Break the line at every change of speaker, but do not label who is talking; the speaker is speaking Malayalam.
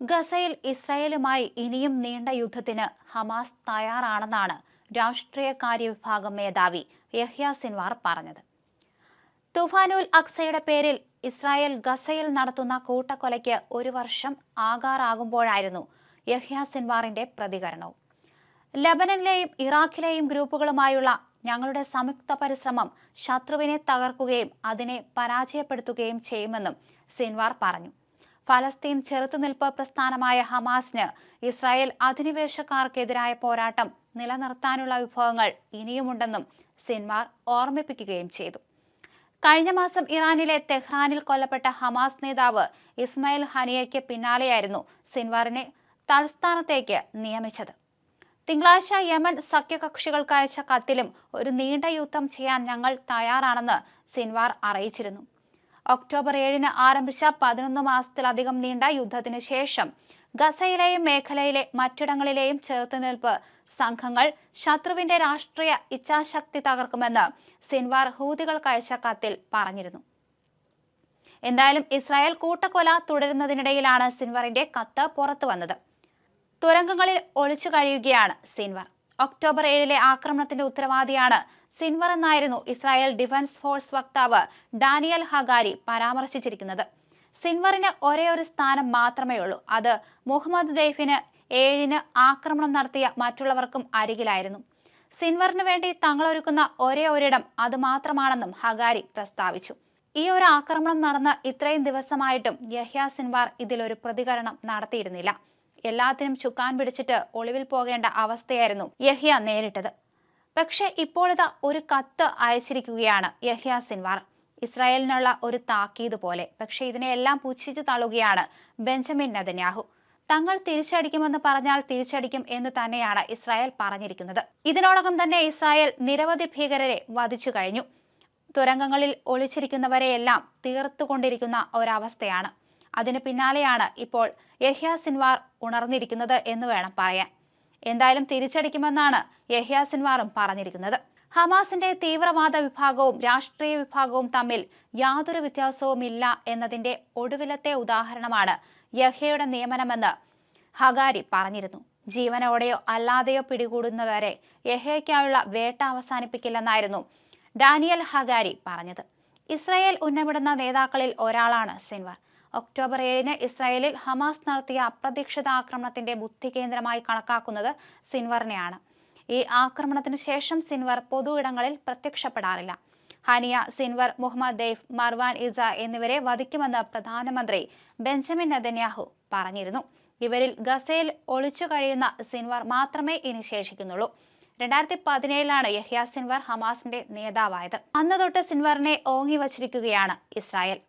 ഗസയിൽ ഇസ്രായേലുമായി ഇനിയും നീണ്ട യുദ്ധത്തിന് ഹമാസ് തയ്യാറാണെന്നാണ് രാഷ്ട്രീയകാര്യ വിഭാഗം മേധാവി യഹ്യ സിൻവാർ പറഞ്ഞത്. തുഫാനുൽ അക്സയുടെ പേരിൽ ഇസ്രായേൽ ഗസയിൽ നടത്തുന്ന കൂട്ടക്കൊലയ്ക്ക് ഒരു വർഷം ആകാറാകുമ്പോഴായിരുന്നു യഹ്യ സിൻവാറിന്റെ പ്രതികരണവും. ലബനനിലെയും ഇറാഖിലെയും ഗ്രൂപ്പുകളുമായുള്ള ഞങ്ങളുടെ സംയുക്ത പരിശ്രമം ശത്രുവിനെ തകർക്കുകയും അതിനെ പരാജയപ്പെടുത്തുകയും ചെയ്യുമെന്നും സിൻവാർ പറഞ്ഞു. ഫലസ്തീൻ ചെറുത്തുനിൽപ്പ് പ്രസ്ഥാനമായ ഹമാസിന് ഇസ്രായേൽ അധിനിവേശക്കാർക്കെതിരായ പോരാട്ടം നിലനിർത്താനുള്ള വിഭവങ്ങൾ ഇനിയുമുണ്ടെന്നും സിൻമാർ ഓർമ്മിപ്പിക്കുകയും ചെയ്തു. കഴിഞ്ഞ മാസം ഇറാനിലെ തെഹ്റാനിൽ കൊല്ലപ്പെട്ട ഹമാസ് നേതാവ് ഇസ്മായിൽ ഹനിയയ്ക്ക് പിന്നാലെയായിരുന്നു സിൻവാറിനെ തൽസ്ഥാനത്തേക്ക് നിയമിച്ചത്. തിങ്കളാഴ്ച യമൻ സഖ്യകക്ഷികൾക്ക് അയച്ച കത്തിലും ഒരു നീണ്ട യുദ്ധം ചെയ്യാൻ ഞങ്ങൾ തയ്യാറാണെന്ന് സിൻവാർ അറിയിച്ചിരുന്നു. ഒക്ടോബർ ഏഴിന് ആരംഭിച്ച പതിനൊന്ന് മാസത്തിലധികം നീണ്ട യുദ്ധത്തിന് ശേഷം ഗസയിലെയും മേഖലയിലെ മറ്റിടങ്ങളിലെയും ചെറുത്തുനിൽപ്പ് സംഘങ്ങൾ ശത്രുവിന്റെ രാഷ്ട്രീയ ഇച്ഛാശക്തി തകർക്കുമെന്ന് സിൻവാർ ഹൂതികൾക്ക് അയച്ച കത്തിൽ പറഞ്ഞിരുന്നു. എന്തായാലും ഇസ്രായേൽ കൂട്ടക്കൊല തുടരുന്നതിനിടയിലാണ് സിൻവറിന്റെ കത്ത് പുറത്തു വന്നത്. തുരങ്കങ്ങളിൽ ഒളിച്ചു കഴിയുകയാണ് സിൻവർ. ഒക്ടോബർ ഏഴിലെ ആക്രമണത്തിന്റെ ഉത്തരവാദിയാണ് സിൻവർ എന്നായിരുന്നു ഇസ്രായേൽ ഡിഫൻസ് ഫോഴ്സ് വക്താവ് ഡാനിയൽ ഹഗാരി പരാമർശിച്ചിരിക്കുന്നത്. സിൻവറിന് ഒരേ ഒരു സ്ഥാനം മാത്രമേ ഉള്ളൂ. അത് മുഹമ്മദ് ദൈഫിന് ഏഴിന് ആക്രമണം നടത്തിയ മറ്റുള്ളവർക്കും അരികിലായിരുന്നു. സിൻവറിന് വേണ്ടി തങ്ങളൊരുക്കുന്ന ഒരേ ഒരിടം അത് മാത്രമാണെന്നും ഹഗാരി പ്രസ്താവിച്ചു. ഈ ഒരു ആക്രമണം നടന്ന ഇത്രയും ദിവസമായിട്ടും യഹ്യ സിൻവാർ ഇതിലൊരു പ്രതികരണം നടത്തിയിരുന്നില്ല. എല്ലാത്തിനും ചുക്കാൻ പിടിച്ചിട്ട് ഒളിവിൽ പോകേണ്ട അവസ്ഥയായിരുന്നു യഹ്യ നേരിട്ടത്. പക്ഷേ ഇപ്പോഴിതാ ഒരു കത്ത് അയച്ചിരിക്കുകയാണ് യഹ്യ സിൻവാർ. ഇസ്രായേലിനുള്ള ഒരു താക്കീത് പോലെ. പക്ഷേ ഇതിനെയെല്ലാം പുച്ഛിച്ചു തള്ളുകയാണ് ബെഞ്ചമിൻ നദന്യാഹു തങ്ങൾ തിരിച്ചടിക്കുമെന്ന് പറഞ്ഞാൽ തിരിച്ചടിക്കും എന്ന് തന്നെയാണ് ഇസ്രായേൽ പറഞ്ഞിരിക്കുന്നത്. ഇതിനോടകം തന്നെ ഇസ്രായേൽ നിരവധി ഭീകരരെ വധിച്ചു കഴിഞ്ഞു. തുരങ്കങ്ങളിൽ ഒളിച്ചിരിക്കുന്നവരെയെല്ലാം തീർത്തുകൊണ്ടിരിക്കുന്ന ഒരവസ്ഥയാണ്. അതിന് പിന്നാലെയാണ് ഇപ്പോൾ യഹ്യ സിൻവാർ ഉണർന്നിരിക്കുന്നത് എന്ന് വേണം പറയാൻ. എന്തായാലും തിരിച്ചടിക്കുമെന്നാണ് യഹ്യ സിൻവാറും പറഞ്ഞിരിക്കുന്നത്. ഹമാസിന്റെ തീവ്രവാദ വിഭാഗവും രാഷ്ട്രീയ വിഭാഗവും തമ്മിൽ യാതൊരു വ്യത്യാസവുമില്ല എന്നതിന്റെ ഒടുവിലത്തെ ഉദാഹരണമാണ് യഹ്യയുടെ നിയമനമെന്ന് ഹഗാരി പറഞ്ഞിരുന്നു. ജീവനോടെയോ അല്ലാതെയോ പിടികൂടുന്നവരെ യഹയ്ക്കായുള്ള വേട്ട അവസാനിപ്പിക്കില്ലെന്നായിരുന്നു ഡാനിയൽ ഹഗാരി പറഞ്ഞത്. ഇസ്രായേൽ ഉന്നമിടുന്ന നേതാക്കളിൽ ഒരാളാണ് സിൻവർ. ഒക്ടോബർ ഏഴിന് ഇസ്രായേലിൽ ഹമാസ് നടത്തിയ അപ്രതീക്ഷിത ആക്രമണത്തിന്റെ ബുദ്ധി കേന്ദ്രമായി കണക്കാക്കുന്നത് സിൻവറിനെയാണ്. ഈ ആക്രമണത്തിന് ശേഷം സിൻവർ പൊതു ഇടങ്ങളിൽ പ്രത്യക്ഷപ്പെടാറില്ല. Haniyeh Sinwar Mohammed Deif Marwan Issa എന്നിവരെ വധിക്കുമെന്ന് പ്രധാനമന്ത്രി ബെഞ്ചമിൻ നെതന്യാഹു പറഞ്ഞിരുന്നു. ഇവരിൽ ഗസയിൽ ഒളിച്ചു കഴിയുന്ന സിൻവർ മാത്രമേ ഇനി ശേഷിക്കുന്നുള്ളൂ. രണ്ടായിരത്തി പതിനേഴിലാണ് യഹ്യ സിൻവർ ഹമാസിന്റെ നേതാവായത്. അന്ന് തൊട്ട് സിൻവറിനെ ഓങ്ങി വച്ചിരിക്കുകയാണ് ഇസ്രായേൽ.